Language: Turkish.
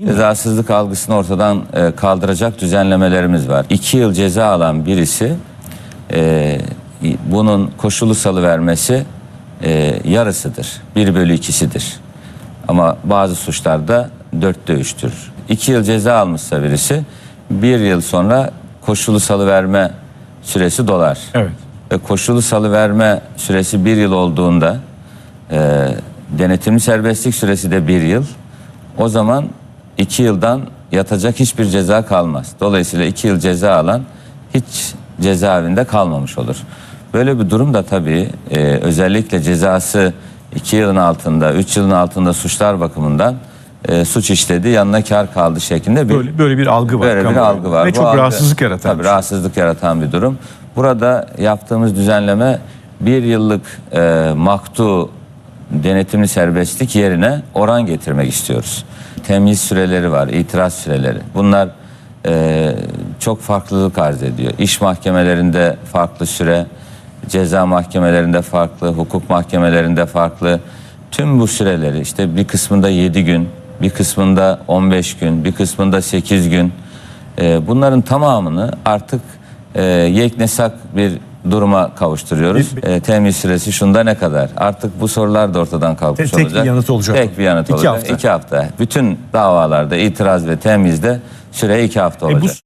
Cezasızlık algısını ortadan e, kaldıracak düzenlemelerimiz var. İki yıl ceza alan birisi e, bunun koşulu salıvermesi e, yarısıdır. Bir bölü ikisidir. Ama bazı suçlarda dörtte üçtür. İki yıl ceza almışsa birisi bir yıl sonra koşulu salıverme süresi dolar. Evet. Ve koşulu salıverme süresi bir yıl olduğunda e, denetimli serbestlik süresi de bir yıl. O zaman iki yıldan yatacak hiçbir ceza kalmaz. Dolayısıyla iki yıl ceza alan hiç cezaevinde kalmamış olur. Böyle bir durum da tabii e, özellikle cezası iki yılın altında, üç yılın altında suçlar bakımından e, suç işledi, yanına kar kaldı şeklinde bir Böyle böyle bir algı var. Böyle bir algı var. Ve Bu çok algı- rahatsızlık yaratan. Tabii şey. rahatsızlık yaratan bir durum. Burada yaptığımız düzenleme bir yıllık e, maktu denetimli serbestlik yerine oran getirmek istiyoruz. Temyiz süreleri var, itiraz süreleri. Bunlar e, çok farklılık arz ediyor. İş mahkemelerinde farklı süre, ceza mahkemelerinde farklı, hukuk mahkemelerinde farklı. Tüm bu süreleri işte bir kısmında 7 gün, bir kısmında 15 gün, bir kısmında 8 gün. E, bunların tamamını artık e, yeknesak bir duruma kavuşturuyoruz. E, temiz süresi şunda ne kadar? Artık bu sorular da ortadan kalkmış Tek bir olacak. yanıt olacak. Tek bir yanıt İki olacak. hafta. İki hafta. Bütün davalarda itiraz ve temizde süre iki hafta E bu olacak.